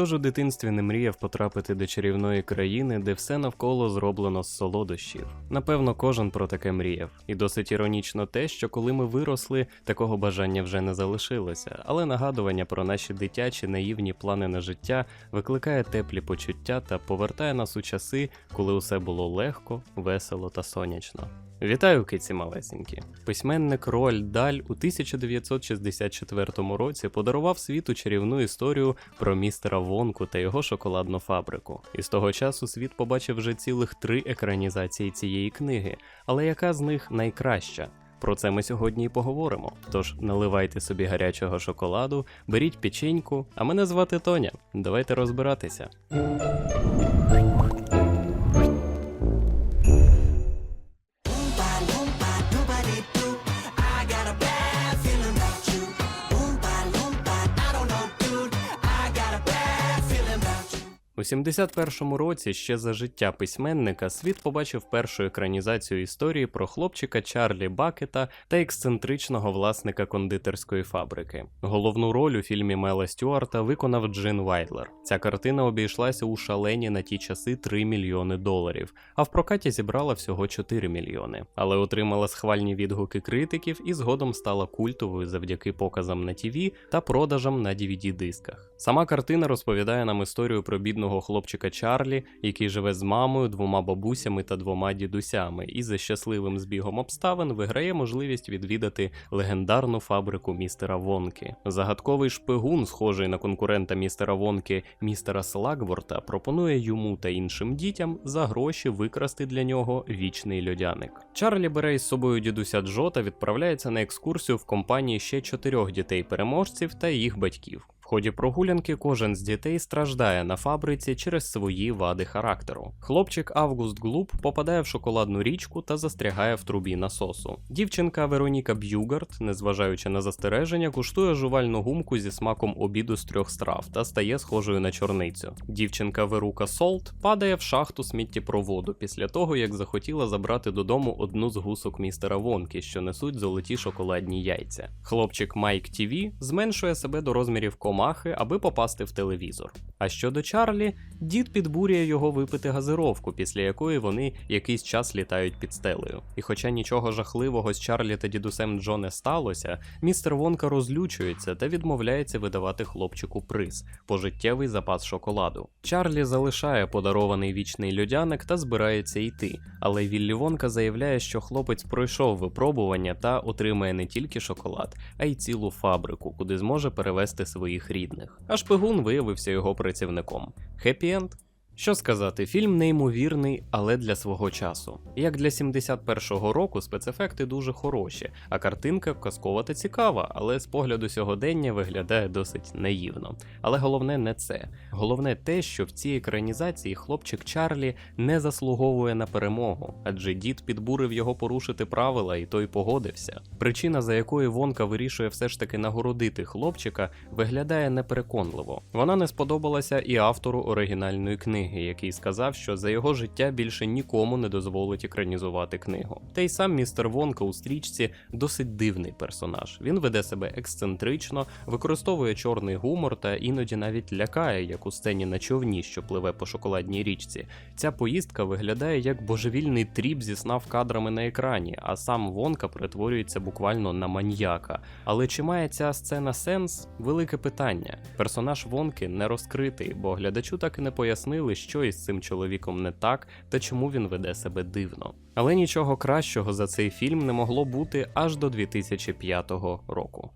Хто у дитинстві не мріяв потрапити до чарівної країни, де все навколо зроблено з солодощів? Напевно, кожен про таке мріяв. І досить іронічно те, що коли ми виросли, такого бажання вже не залишилося, але нагадування про наші дитячі наївні плани на життя викликає теплі почуття та повертає нас у часи, коли усе було легко, весело та сонячно. Вітаю, киці малесенькі! Письменник Роальд Даль у 1964 році подарував світу чарівну історію про містера Вонку та його шоколадну фабрику. І з того часу світ побачив вже цілих три екранізації цієї книги, але яка з них найкраща? Про це ми сьогодні і поговоримо. Тож наливайте собі гарячого шоколаду, беріть печеньку, а мене звати Тоня. Давайте розбиратися. У 71-му році, ще за життя письменника, світ побачив першу екранізацію історії про хлопчика Чарлі Бакета та ексцентричного власника кондитерської фабрики. Головну роль у фільмі Мела Стюарта виконав Джин Вайтлер. Ця картина обійшлася у шалені на ті часи 3 мільйони доларів, а в прокаті зібрала всього 4 мільйони, але отримала схвальні відгуки критиків і згодом стала культовою завдяки показам на ТІВІ та продажам на DVD-дисках. Сама картина розповідає нам історію про бідного хлопчика Чарлі, який живе з мамою, двома бабусями та двома дідусями, і за щасливим збігом обставин виграє можливість відвідати легендарну фабрику містера Вонки. Загадковий шпигун, схожий на конкурента містера Вонки, містера Слагворта, пропонує йому та іншим дітям за гроші викрасти для нього вічний льодяник. Чарлі бере із собою дідуся Джо та відправляється на екскурсію в компанії ще чотирьох дітей-переможців та їх батьків. Ході прогулянки кожен з дітей страждає на фабриці через свої вади характеру. Хлопчик Август Глуб попадає в шоколадну річку та застрягає в трубі насосу. Дівчинка Вероніка Б'югард, незважаючи на застереження, куштує жувальну гумку зі смаком обіду з трьох страв та стає схожою на чорницю. Дівчинка Верука Солт падає в шахту сміттєпроводу після того, як захотіла забрати додому одну з гусок містера Вонки, що несуть золоті шоколадні яйця. Хлопчик Майк Тіві зменшує себе до розмірів комахи, аби попасти в телевізор. А щодо Чарлі, дід підбурює його випити газировку, після якої вони якийсь час літають під стелею. І хоча нічого жахливого з Чарлі та дідусем Джо не сталося, містер Вонка розлючується та відмовляється видавати хлопчику приз пожиттєвий запас шоколаду. Чарлі залишає подарований вічний льодяник та збирається йти, але Віллі Вонка заявляє, що хлопець пройшов випробування та отримає не тільки шоколад, а й цілу фабрику, куди зможе перевести своїх рідних. А шпигун виявився його працівником. Хеппі-енд? Що сказати, фільм неймовірний, але для свого часу. Як для 71-го року спецефекти дуже хороші, а картинка казкова та цікава, але з погляду сьогодення виглядає досить наївно. Але головне не це. Головне те, що в цій екранізації хлопчик Чарлі не заслуговує на перемогу, адже дід підбурив його порушити правила, і той погодився. Причина, за якою Вонка вирішує все ж таки нагородити хлопчика, виглядає непереконливо. Вона не сподобалася і автору оригінальної книги який сказав, що за його життя більше нікому не дозволить екранізувати книгу. Та й сам містер Вонка у стрічці досить дивний персонаж. Він веде себе ексцентрично, використовує чорний гумор та іноді навіть лякає, як у сцені на човні, що пливе по шоколадній річці. Ця поїздка виглядає як божевільний тріп зі снав кадрами на екрані, а сам Вонка перетворюється буквально на маньяка. Але чи має ця сцена сенс? Велике питання. Персонаж Вонки не розкритий, бо глядачу так і не пояснили, що із цим чоловіком не так та чому він веде себе дивно. Але нічого кращого за цей фільм не могло бути аж до 2005 року.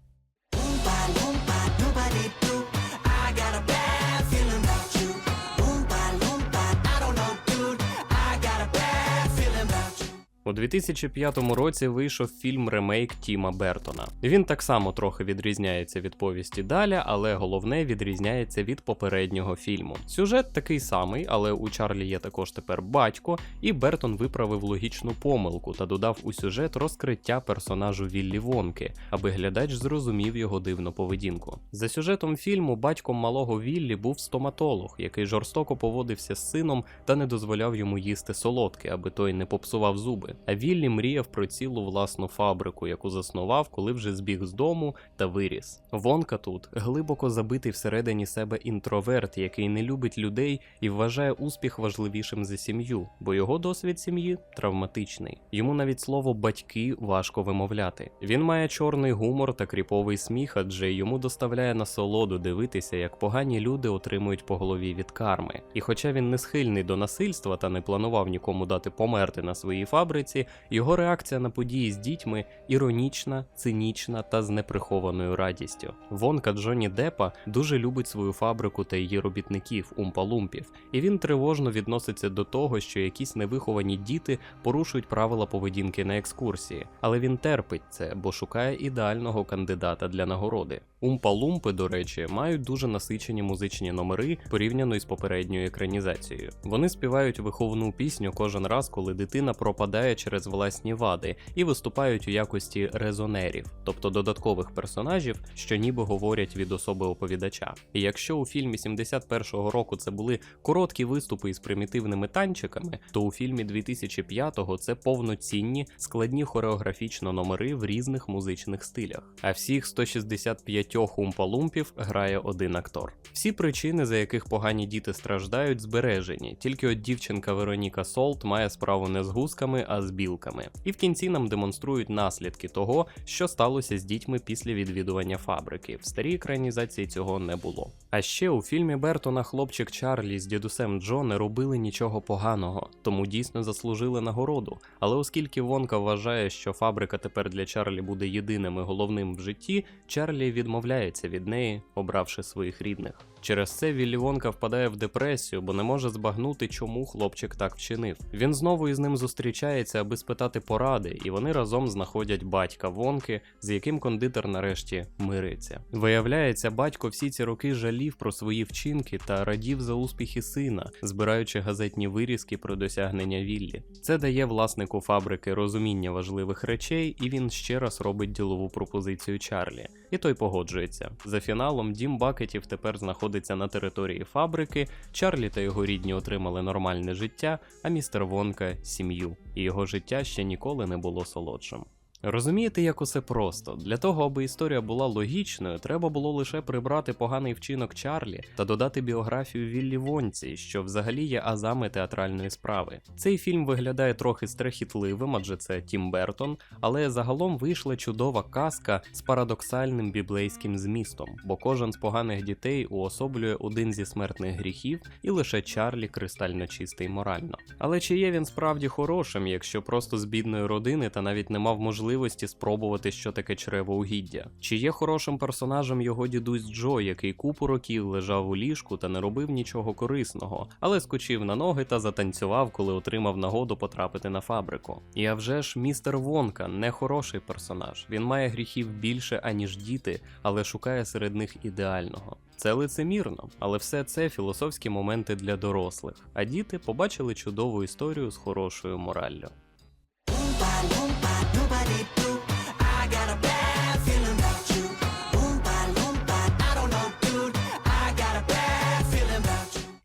2005 році вийшов фільм ремейк Тіма Бертона. Він так само трохи відрізняється від повісті Даля, але головне відрізняється від попереднього фільму. Сюжет такий самий, але у Чарлі є також тепер батько, і Бертон виправив логічну помилку та додав у сюжет розкриття персонажу Віллі Вонки, аби глядач зрозумів його дивну поведінку. За сюжетом фільму батьком малого Віллі був стоматолог, який жорстоко поводився з сином та не дозволяв йому їсти солодке, аби той не попсував зуби. А Віллі мріяв про цілу власну фабрику, яку заснував, коли вже збіг з дому та виріс. Вонка тут глибоко забитий всередині себе інтроверт, який не любить людей і вважає успіх важливішим за сім'ю, бо його досвід сім'ї травматичний. Йому навіть слово батьки важко вимовляти. Він має чорний гумор та кріповий сміх, адже йому доставляє насолоду дивитися, як погані люди отримують по голові від карми. І хоча він не схильний до насильства та не планував нікому дати померти на своїй фабриці, його реакція на події з дітьми іронічна, цинічна та з неприхованою радістю. Вонка Джонні Деппа дуже любить свою фабрику та її робітників, умпалумпів, і він тривожно відноситься до того, що якісь невиховані діти порушують правила поведінки на екскурсії, але він терпить це, бо шукає ідеального кандидата для нагороди. Умпа-лумпи, до речі, мають дуже насичені музичні номери порівняно із попередньою екранізацією. Вони співають виховну пісню кожен раз, коли дитина пропадає через власні вади, і виступають у якості резонерів, тобто додаткових персонажів, що ніби говорять від особи оповідача. І якщо у фільмі 71-го року це були короткі виступи із примітивними танчиками, то у фільмі 2005-го це повноцінні складні хореографічно номери в різних музичних стилях. А всіх 165 умпалумпів грає один актор. Всі причини, за яких погані діти страждають, збережені. Тільки от дівчинка Вероніка Солт має справу не з гусками, а з білками. І в кінці нам демонструють наслідки того, що сталося з дітьми після відвідування фабрики. В старій екранізації цього не було. А ще у фільмі Бертона хлопчик Чарлі з дідусем Джо не робили нічого поганого, тому дійсно заслужили нагороду. Але оскільки Вонка вважає, що фабрика тепер для Чарлі буде єдиним і головним в житті, Чарлі відмовляється від неї, обравши своїх рідних. Через це Віллі Вонка впадає в депресію, бо не може збагнути, чому хлопчик так вчинив. Він знову із ним зустрічається, аби спитати поради, і вони разом знаходять батька Вонки, з яким кондитер нарешті мириться. Виявляється, батько всі ці роки жалів про свої вчинки та радів за успіхи сина, збираючи газетні вирізки про досягнення Віллі. Це дає власнику фабрики розуміння важливих речей, і він ще раз робить ділову пропозицію Чарлі. І той погоджується. За фіналом дім Бакетів тепер знаходиться на території фабрики. Чарлі та його рідні отримали нормальне життя, а містер Вонка сім'ю. І його життя ще ніколи не було солодшим. Розумієте, як усе просто. Для того, аби історія була логічною, треба було лише прибрати поганий вчинок Чарлі та додати біографію Віллі Вонці, що взагалі є азами театральної справи. Цей фільм виглядає трохи страхітливим, адже це Тім Бертон, але загалом вийшла чудова казка з парадоксальним біблейським змістом, бо кожен з поганих дітей уособлює один зі смертних гріхів, і лише Чарлі кристально чистий морально. Але чи є він справді хорошим, якщо просто з бідної родини та навіть не мав можливості можливості спробувати, що таке чревоугіддя. Чи є хорошим персонажем його дідусь Джо, який купу років лежав у ліжку та не робив нічого корисного, але скочив на ноги та затанцював, коли отримав нагоду потрапити на фабрику. І а вже ж містер Вонка не хороший персонаж. Він має гріхів більше, аніж діти, але шукає серед них ідеального. Це лицемірно, але все це філософські моменти для дорослих. А діти побачили чудову історію з хорошою мораллю.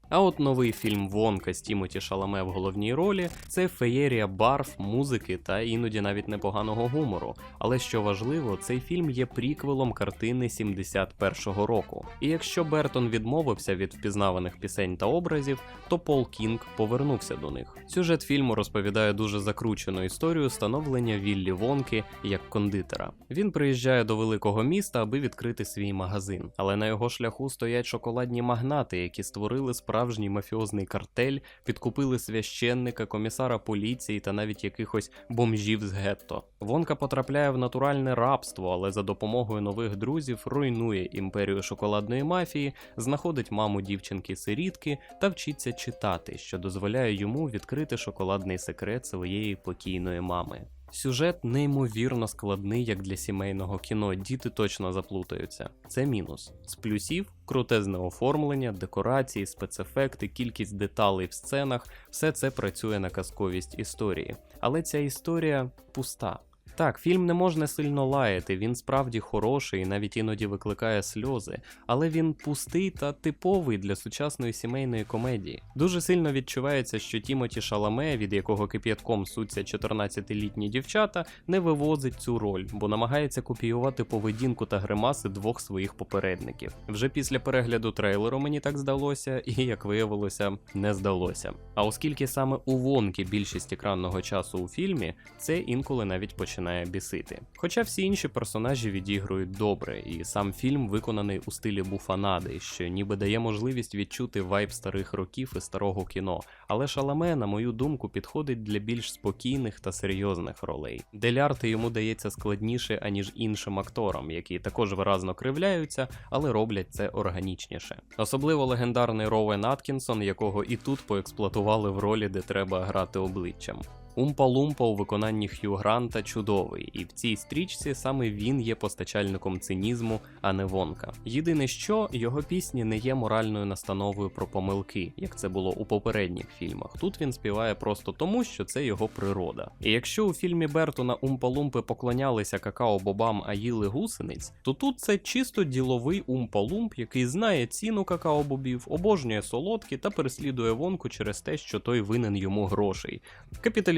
А от новий фільм Вонка з Тімоті Шаламе в головній ролі це феєрія барв, музики та іноді навіть непоганого гумору. Але що важливо, цей фільм є приквелом картини 71-го року. І якщо Бертон відмовився від впізнаваних пісень та образів, то Пол Кінг повернувся до них. Сюжет фільму розповідає дуже закручену історію становлення Віллі Вонки як кондитера. Він приїжджає до великого міста, аби відкрити свій магазин, але на його шляху стоять шоколадні магнати, які створили справжній мафіозний картель, підкупили священника, комісара поліції та навіть якихось бомжів з гетто. Вонка потрапляє в натуральне рабство, але за допомогою нових друзів руйнує імперію шоколадної мафії, знаходить маму дівчинки-сирітки та вчиться читати, що дозволяє йому відкрити шоколадний секрет своєї покійної мами. Сюжет неймовірно складний, як для сімейного кіно, діти точно заплутаються. Це мінус. З плюсів крутезне оформлення, декорації, спецефекти, кількість деталей в сценах все це працює на казковість історії. Але ця історія пуста. Так, фільм не можна сильно лаяти, він справді хороший і навіть іноді викликає сльози, але він пустий та типовий для сучасної сімейної комедії. Дуже сильно відчувається, що Тімоті Шаламе, від якого кип'ятком суться 14-літні дівчата, не вивозить цю роль, бо намагається копіювати поведінку та гримаси двох своїх попередників. Вже після перегляду трейлеру мені так здалося, і як виявилося, не здалося. А оскільки саме у Вонки більшість екранного часу у фільмі, це інколи навіть починає бісити. Хоча всі інші персонажі відігрують добре, і сам фільм виконаний у стилі буфанади, що ніби дає можливість відчути вайб старих років і старого кіно. Але Шаламе, на мою думку, підходить для більш спокійних та серйозних ролей. Делярти йому дається складніше, аніж іншим акторам, які також виразно кривляються, але роблять це органічніше. Особливо легендарний Роуен Аткінсон, якого і тут поексплуатували в ролі, де треба грати обличчям. Умпа-Лумпа у виконанні Х'ю Гранта чудовий, і в цій стрічці саме він є постачальником цинізму, а не Вонка. Єдине, що його пісні не є моральною настановою про помилки, як це було у попередніх фільмах. Тут він співає просто тому, що це його природа. І якщо у фільмі Бертона Умпа-Лумпи поклонялися какао-бобам, а їли гусениць, то тут це чисто діловий Умпа-Лумп, який знає ціну какао-бобів, обожнює солодкі та переслідує Вонку через те, що той винен йому грошей.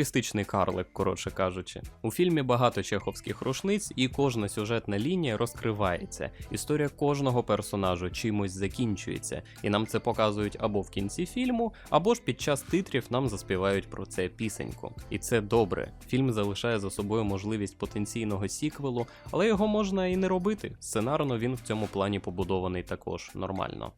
Капіталістичний карлик, коротше кажучи. У фільмі багато чеховських рушниць, і кожна сюжетна лінія розкривається. Історія кожного персонажу чимось закінчується, і нам це показують або в кінці фільму, або ж під час титрів нам заспівають про це пісеньку. І це добре. Фільм залишає за собою можливість потенційного сіквелу, але його можна і не робити. Сценарно він в цьому плані побудований також нормально.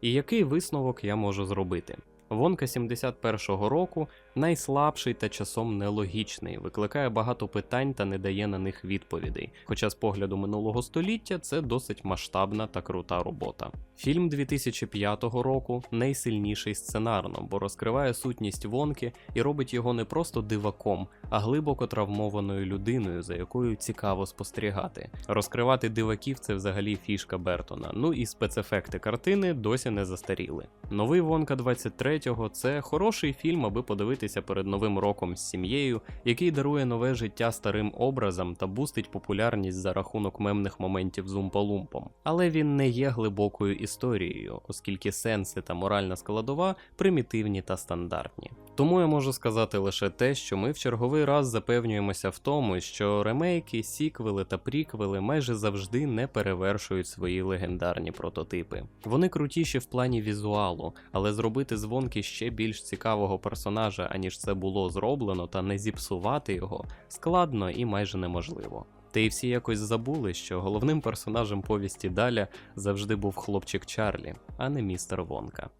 І який висновок я можу зробити? Вонка 71-го року найслабший та часом нелогічний, викликає багато питань та не дає на них відповідей. Хоча з погляду минулого століття це досить масштабна та крута робота. Фільм 2005 року найсильніший сценарно, бо розкриває сутність Вонки і робить його не просто диваком, а глибоко травмованою людиною, за якою цікаво спостерігати. Розкривати диваків це взагалі фішка Бертона. Ну і спецефекти картини досі не застаріли. Новий Вонка 23-го це хороший фільм, аби подивитися перед новим роком з сім'єю, який дарує нове життя старим образам та бустить популярність за рахунок мемних моментів з Умпа-Лумпом. Але він не є глибокою історією, оскільки сенси та моральна складова примітивні та стандартні. Тому я можу сказати лише те, що ми в черговий раз запевнюємося в тому, що ремейки, сіквели та пріквели майже завжди не перевершують свої легендарні прототипи. Вони крутіші в плані візуалу, але зробити звонки ще більш цікавого персонажа, аніж це було зроблено, та не зіпсувати його складно і майже неможливо. Та й всі якось забули, що головним персонажем повісті Даля завжди був хлопчик Чарлі, а не містер Вонка.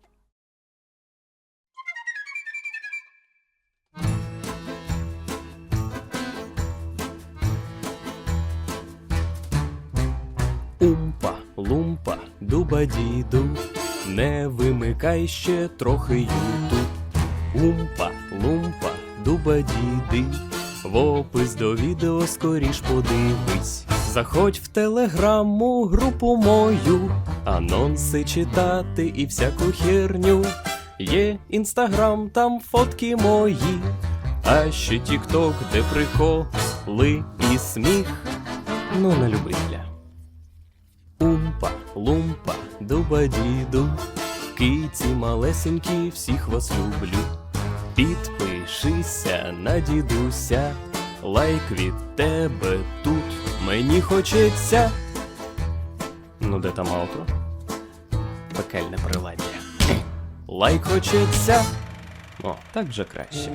Умпа, лумпа, дуба-діду, не вимикай ще трохи ютуб. Умпа, лумпа, дуба-діди, в опис до відео скоріш подивись. Заходь в телеграму групу мою, анонси читати і всяку херню. Є інстаграм, там фотки мої, а ще тікток, де приколи і сміх. Ну, на любителя. Умпа, лумпа, дуба-діду, киці малесенькі, всіх вас люблю. Підпишися на дідуся, лайк від тебе тут мені хочеться. Ну, де там аутро? Пекельне приладдя. Лайк хочеться. О, так вже краще.